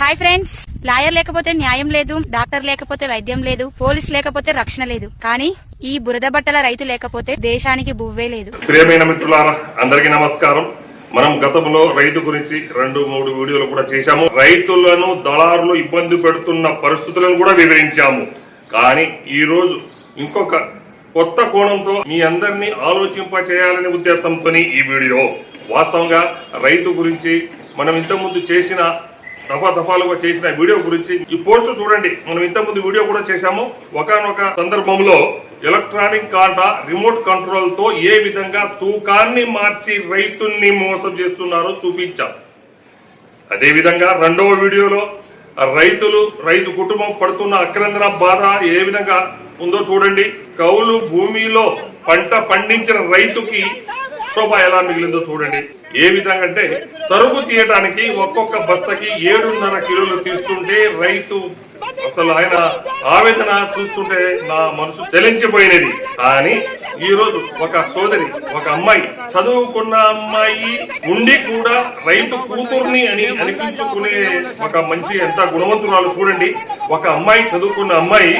Hi friends lawyer లేకపోతే న్యాయం లేదు డాక్టర్ లేకపోతే వైద్యం లేదు పోలీస్ లేకపోతే రక్షణ లేదు. కానీ ఈ బురద బట్టల రైతు లేకపోతే దేశానికి బువ్వే లేదు. ప్రియమైన మిత్రులారా అందరికీ నమస్కారం. మనం గతంలో రైతు గురించి రెండు మూడు వీడియోలు కూడా చేశాము. రైతులను దళారులు ఇబ్బంది పెడుతున్న పరిస్థితులను కూడా వివరించాము. కానీ ఈ రోజు ఇంకొక కొత్త కోణంతో మీ అందరినీ ఆలోచింప చేయాలనే ఉద్దేశంతో ఈ వీడియో. వాస్తవంగా రైతు గురించి మనం ఇంతకుముందు చేసిన దఫా దఫాలుగా చేసిన వీడియో గురించి ఈ పోస్ట్ చూడండి. మనం ఇంతకుముందు వీడియో కూడా చేశాము. ఒకనొక సందర్భంలో ఎలక్ట్రానిక్ కార్డ రిమోట్ కంట్రోల్తో ఏ విధంగా తూకాన్ని మార్చి రైతుల్ని మోసం చేస్తున్నారో చూపించాం. అదే విధంగా రెండవ వీడియోలో రైతులు రైతు కుటుంబం పడుతున్న అక్రందన బాధ ఏ విధంగా ఉందో చూడండి. కౌలు భూమిలో పంట పండించిన రైతుకి శోభ ఎలా మిగిలిందో చూడండి. ఏ విధంగా అంటే తరుగు తీయడానికి ఒక్కొక్క బస్తకి ఏడున్నర కిలోలు తీసుకుంటే రైతు అసలు ఆయన ఆవేదన చూస్తుంటే నా మనసు చెలించిపోయినది. కానీ ఈ రోజు ఒక సోదరి ఒక అమ్మాయి చదువుకున్న అమ్మాయి ఉండి కూడా రైతు కూతుర్ని అని అనిపించుకునే ఒక మంచి ఎంత గుణవంతురాలు చూడండి. ఒక అమ్మాయి చదువుకున్న అమ్మాయి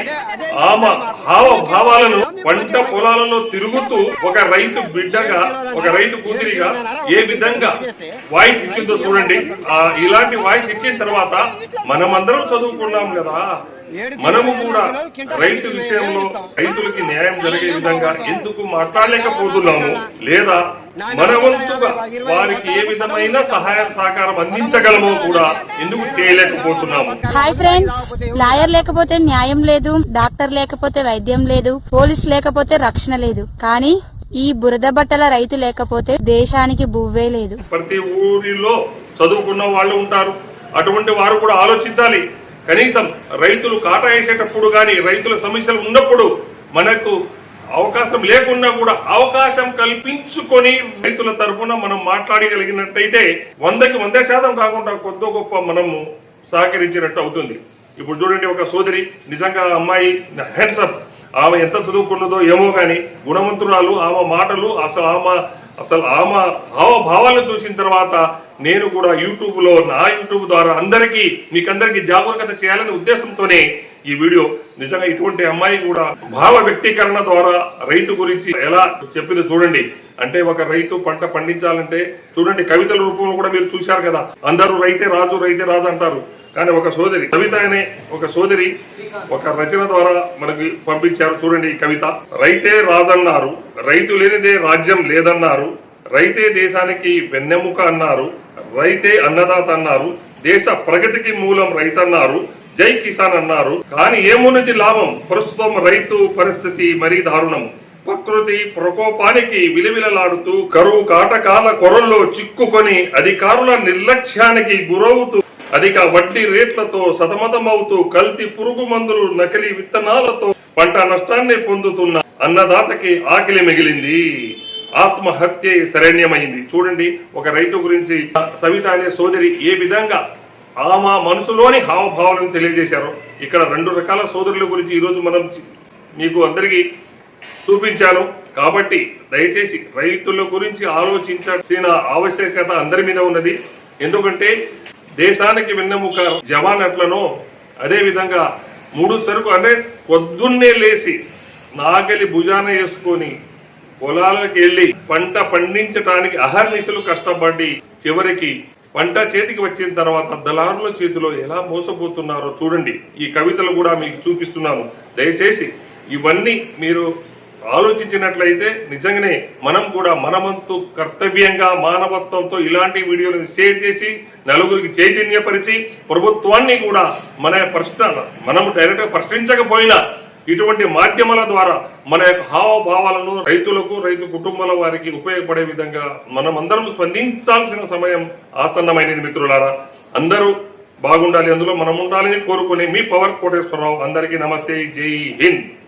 ఆమె హావ భావాలను పంట పొలాలలో తిరుగుతూ ఒక రైతు బిడ్డగా ఒక రైతు కూతురిగా ఏ విధంగా వాయిస్ ఇచ్చిందో చూడండి. ఆ ఇలాంటి వాయిస్ ఇచ్చిన తర్వాత మనమందరం చదువుకున్నాం కదా. మనము కూడా రైతు విషయంలో రైతులకి న్యాయం జరిగే విధంగా ఎందుకు మాట్లాడలేకపోతున్నాము? లేదా మన వంతుగా వారికి ఏ విధమైన సహాయ సహకారం అందించగలమో కూడా ఎందుకు చేయలేకపోతున్నాము? హాయ్ ఫ్రెండ్స్ లాయర్ లేకపోతే న్యాయం లేదు డాక్టర్ లేకపోతే వైద్యం లేదు పోలీస్ లేకపోతే రక్షణ లేదు. కానీ ఈ బురద బట్టల రైతు లేకపోతే దేశానికి బువ్వే లేదు. ప్రతి ఊరిలో చదువుకున్న వాళ్ళు ఉంటారు. అటువంటి వారు కూడా ఆలోచించాలి. కనీసం రైతులు కాటాయేసేటప్పుడు కానీ రైతుల సమస్యలు ఉన్నప్పుడు మనకు అవకాశం లేకున్నా కూడా అవకాశం కల్పించుకొని రైతుల తరఫున మనం మాట్లాడగలిగినట్టయితే వందకి వంద శాతం కాకుండా కొద్ది గొప్ప మనము సహకరించినట్టు అవుతుంది. ఇప్పుడు చూడండి ఒక సోదరి నిజంగా అమ్మాయి హ్యాండ్సప్ ఆమె ఎంత చదువుకున్నదో ఏమో కానీ గుణవంతురాలు ఆమె మాటలు అసలు ఆమె అసలు ఆమె హావభావాలను చూసిన తర్వాత నేను కూడా యూట్యూబ్లో నా యూట్యూబ్ ద్వారా అందరికీ మీకందరికీ జాగరూకత చేయాలనే ఉద్దేశంతోనే ఈ వీడియో. నిజంగా ఇటువంటి అమ్మాయి కూడా భావ వ్యక్తీకరణ ద్వారా రైతు గురించి ఎలా చెప్పింది చూడండి. అంటే ఒక రైతు పంట పండించాలంటే చూడండి కవితల రూపంలో కూడా మీరు చూశారు కదా. అందరూ రైతే రాజు రైతే రాజు అంటారు. కానీ ఒక సోదరి కవిత అనే ఒక సోదరి ఒక రచన ద్వారా మనకి పంపించారు. చూడండి ఈ కవిత. రైతే రాజన్నారు రైతు లేనిదే రాజ్యం లేదన్నారు రైతే దేశానికి వెన్నెముక అన్నారు రైతే అన్నదాత అన్నారు దేశ ప్రగతికి మూలం రైతన్నారు జై కిసాన్ అన్నారు. కానీ ఏమున్నది లాభం? ప్రస్తుతం రైతు పరిస్థితి మరీ దారుణం. ప్రకృతి ప్రకోపానికి విలవిలలాడుతూ కరువు కాటకాల కొరల్లో చిక్కుకొని అధికారుల నిర్లక్ష్యానికి గురవుతూ అధిక వడ్డీ రేట్లతో సతమతమవుతూ కల్తీ పురుగు మందులు నకిలీ విత్తనాలతో పంట నష్టాన్ని పొందుతున్న అన్నదాతకి ఆకలి మిగిలింది. ఆత్మహత్య శరణ్యమైంది. చూడండి ఒక రైతు గురించి సవిత అనే సోదరి ఏ విధంగా ఆమె మనసులోని హావభావాలను తెలియజేశారు ఇక్కడ రెండు రకాల సోదరుల గురించి ఈరోజు మనం మీకు అందరికీ చూపించాను. కాబట్టి దయచేసి రైతుల గురించి ఆలోచించాల్సిన ఆవశ్యకత అందరి మీద ఉన్నది. ఎందుకంటే దేశానికి వెన్నెముక జవాన్ ఎట్లనో అదే విధంగా మూడు సరుకు అంటే పొద్దున్నే లేచి నాగలి భుజాన వేసుకొని పొలాలకు వెళ్ళి పంట పండించడానికి అహర్నిశలు కష్టపడి చివరికి పంట చేతికి వచ్చిన తర్వాత దళారుల చేతిలో ఎలా మోసపోతున్నారో చూడండి. ఈ కవితలు కూడా మీకు చూపిస్తున్నాను దయచేసి ఇవన్నీ మీరు ఆలోచించినట్లయితే నిజంగానే మనం కూడా మనమంతు కర్తవ్యంగా మానవత్వంతో ఇలాంటి వీడియోలను షేర్ చేసి నలుగురికి చైతన్యపరిచి ప్రభుత్వాన్ని కూడా మన ప్రశ్న మనం డైరెక్ట్గా ప్రశ్నించకపోయినా ఇటువంటి మాధ్యమాల ద్వారా మన యొక్క హావభావాలను రైతులకు రైతు కుటుంబాల వారికి ఉపయోగపడే విధంగా మనం అందరం స్పందించాల్సిన సమయం ఆసన్నమైనది మిత్రులారా. అందరూ బాగుండాలి అందులో మనం ఉండాలని కోరుకునే మీ పవర్ కోటేశ్వరరావు. అందరికీ నమస్తే. జై హింద్.